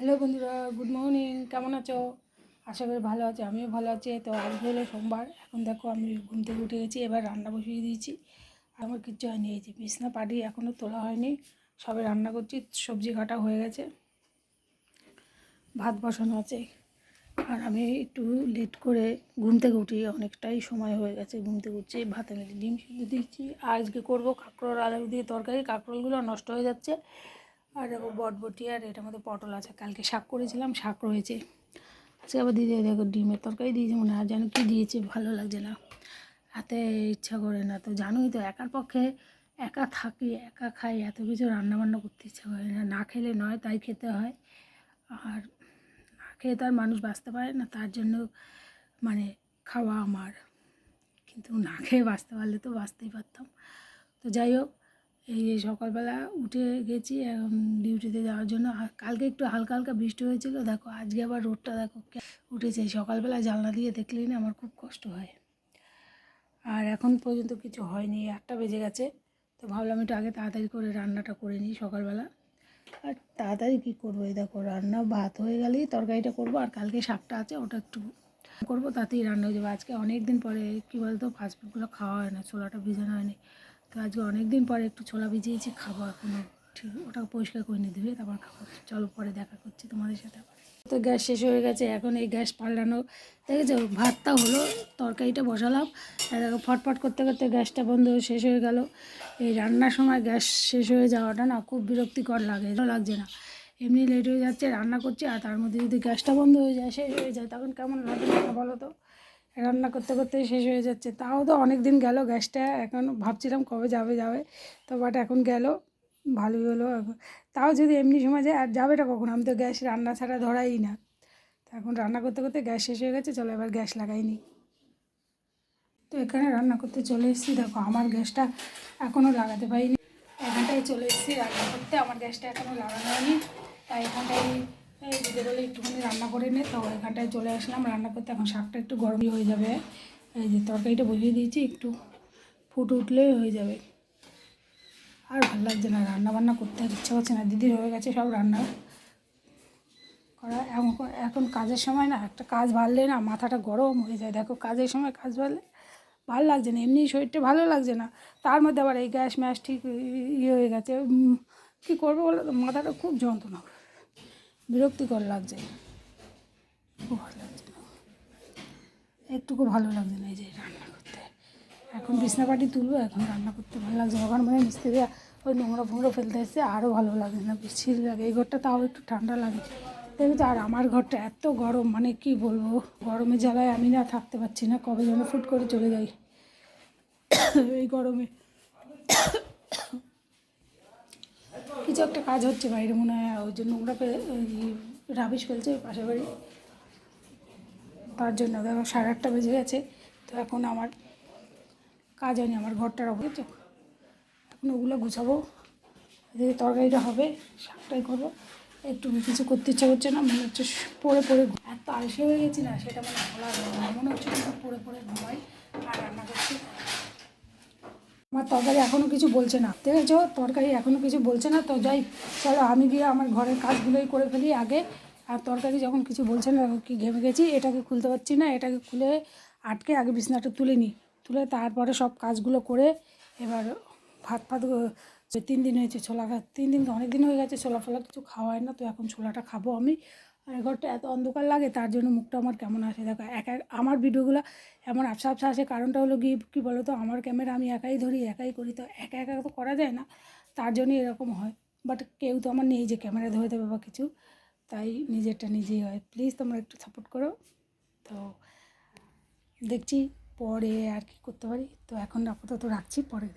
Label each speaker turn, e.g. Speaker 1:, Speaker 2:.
Speaker 1: Hello বন্ধুরা good morning কেমন আছো? আশা করি ভালো আছো, আমিও ভালো আছি। তো আজকে হলো সোমবার, এখন দেখো আমি ঘুম থেকে উঠে গেছি, এবার রান্না বসিয়ে দিয়েছি। আমার কিচ্ছু হয়নি, এই যে বিছনা পাটি এখনও তোলা হয়নি, সবে রান্না করছি, সবজি কাটা হয়ে গেছে, ভাত বসানো আছে। আর আমি একটু লেট করে ঘুম থেকে উঠি, অনেকটাই সময় হয়ে গেছে ঘুম থেকে উঠছি, ভাতে মেলে ডিম সিদ্ধ দিচ্ছি আজকে করব কাঁকরোল আলু দিয়ে তরকারি কাঁকরোলগুলো নষ্ট হয়ে যাচ্ছে। আর দেখো বটবটি আর এটার মধ্যে পটল আছে। কালকে শাক করেছিলাম, শাক রয়েছে। আজকে আবার দিদি দেখো ডিমের তরকারি দিয়েছে, মনে হয় যেন কী দিয়েছে, ভালো লাগছে না। হাতে ইচ্ছা করে না, তো জানোই তো একার পক্ষে একা থাকি, একা খাই, এত কিছু রান্নাবান্না করতে ইচ্ছা করে না। না খেলে নয়, তাই খেতে হয়। আর না খেয়ে তো আর মানুষ বাঁচতে পারে না, তার জন্য মানে খাওয়া আমার। কিন্তু না খেয়ে বাঁচতে পারলে তো বাঁচতেই পারতাম। তো যাই হোক এই সকালবেলা উঠে গেছি ডিউটিতে যাওয়ার জন্য। কালকে একটু হালকা হালকা বৃষ্টি হয়েছিল, দেখো আজকে আবার রোদটা দেখো উঠেছে। সকালবেলা জানলা দিয়ে দেখলেই না আমার খুব কষ্ট হয়। আর এখন পর্যন্ত কিছু হয়নি, আটটা বেজে গেছে। তো ভাবলাম একটু আগে তাড়াতাড়ি করে রান্নাটা করে নিই সকালবেলা। আর তাড়াতাড়ি কী করব, এই দেখো রান্না ভাত হয়ে গেলেই তরকারিটা করব। আর কালকে শাকটা আছে, ওটা একটু করব, তাতেই রান্না হয়ে যাবে। আজকে অনেক দিন পরে কী বলতো ফাস্টফুডগুলো খাওয়া হয় না, ছোলাটা ভিজানো হয়নি। তো আজকে অনেক দিন পরে একটু ছোলা ভিজিয়েছি, খাব এখনও ঠিক ওটা পরিষ্কার করে নিয়ে দেবে তারপর খাব। চলো পরে দেখা করছি তোমাদের সাথে। তো গ্যাস শেষ হয়ে গেছে, এখন এই গ্যাস পাল্টানো। দেখেছ, ভাতটা হলো, তরকারিটা বসালাম। দেখো, ফটফট করতে করতে গ্যাসটা বন্ধ শেষ হয়ে গেল। এই রান্নার সময় গ্যাস শেষ হয়ে যাওয়াটা না খুব বিরক্তিকর লাগে ভালো লাগছে না। এমনি লেট হয়ে যাচ্ছে, রান্না করছি, আর তার মধ্যে যদি গ্যাসটা বন্ধ হয়ে যায়, শেষ হয়ে যায়, তখন কেমন লাগে বলো তো? রান্না করতে করতে শেষ হয়ে যাচ্ছে। তাও তো অনেক দিন গেল গ্যাসটা, এখন ভাবছিলাম কবে যাবে যাবে। তো বাট এখন গেল, ভালোই হলো। তাও যদি এমনি সময় যায়, আর যাবেটা কখন? আমি তো গ্যাস রান্না ছাড়া ধরাই না। তো এখন রান্না করতে করতে গ্যাস শেষ হয়ে গেছে, চলো এবার গ্যাস লাগাইনি তো এখানে রান্না করতে চলে এসেছি। দেখো, আমার গ্যাসটা এখনও লাগাতে পারিনি। এখানটায় চলে এসেছি রান্না করতে। আমার গ্যাসটা এখনও লাগানো হয়নি। তাই এখানটায় এই দিদি বলে একটুখানি রান্না করে নে। তো এখানটায় চলে আসলাম। রান্না করতে এখন শাকটা একটু গরমই হয়ে যাবে। এই যে তরকারিটা বসিয়ে দিয়েছি, একটু ফুট উঠলেই হয়ে যাবে। আর ভালো লাগছে না রান্না বান্না করতে আর ইচ্ছা করছে না। দিদির হয়ে গেছে সব রান্না করা। এখন এখন কাজের সময় না, একটা কাজ ভাললে না মাথাটা গরম হয়ে যায়। দেখো কাজের সময় কাজ ভাললে ভালো লাগছে না, এমনি শরীরটা ভালো লাগছে না। তার মধ্যে আবার এই গ্যাস ম্যাস ঠিক ইয়ে হয়ে গেছে। কী করব বলো মাথাটা খুব যন্ত্রণা। করে। বিরক্তিকর লাগছে। ভালো লাগছে। না একটুকু ভালো লাগছে না এই যে রান্না করতে। এখন বিছনা পাটি তুলবো, এখন রান্না করতে ভালো লাগছে ওখানে মানে মিস্ত্রিরা ওই নোংরা ফোংরা ফেলতে এসছে আরও ভালো লাগে না, বিচ্ছির লাগে। এই ঘরটা তাও একটু ঠান্ডা লাগে। দেখবি তো আর আমার ঘরটা এত গরম মানে কি বলব? গরমে জ্বালায় আমি না থাকতে পারছি না, কবে যেন ফুট করে চলে যাই। এই গরমে। কিছু একটা কাজ হচ্ছে বাইরে মনে হয়, ওই জন্য নোংরা রাবিশ ফেলছে পাশের বাড়ি। তার জন্য দেখো সাড়ে আটটা বেজে গেছে, তো এখন আমার কাজ হয়নি, আমার ঘরটার বুঝেছ এখন ওগুলো গুছাবো এদিকে তরকারিটা হবে, শাকটাই করব। একটু কিছু করতে ইচ্ছা করছে না, মনে হচ্ছে পড়ে পড়ে এত আলসে হয়ে গেছি না, সেটা মানে না। মনে হচ্ছে পড়ে পড়ে ঘুমাই, আর রান্না করছি। আমার তরকারি এখনও কিছু বলছে না। দেখেছ তরকারি এখনও কিছু বলছে না, তো যাই চলো আমি গিয়ে আমার ঘরের কাজগুলোই করে ফেলি আগে। আর তরকারি যখন কিছু বলছে না তখন কি ঘেমে গেছি, এটাকে খুলতে পারছি না, এটাকে খুলে আটকে আগে বিছনাটা তুলে নিই তুলে তারপরে সব কাজগুলো করে এবার ভাত ফাত তিন দিন হয়েছে ছোলা তিন দিন অনেক দিন হয়ে গেছে, ছোলা ফোলা কিছু খাওয়া হয় না, তো এখন ছোলাটা খাব আমি। আর ঘরটা এত অন্ধকার লাগে, তার জন্য মুখটা আমার কেমন আসে? দেখো, এক এক আমার ভিডিওগুলো এমন আবসা আবসা আসে। কারণটা হলো কি কী বলো তো আমার ক্যামেরা আমি একাই ধরি, একাই করি, তো একা একা তো করা যায় না। তার জন্যই এরকম হয়। বাট কেউ তো আমার নেই যে ক্যামেরা ধরে দেবে বা কিছু। তাই নিজেরটা নিজেই হয়। প্লিজ তোমরা একটু সাপোর্ট করো। তো দেখছি, পরে আর কি করতে পারি। তো এখন আপাতত রাখছি, পরে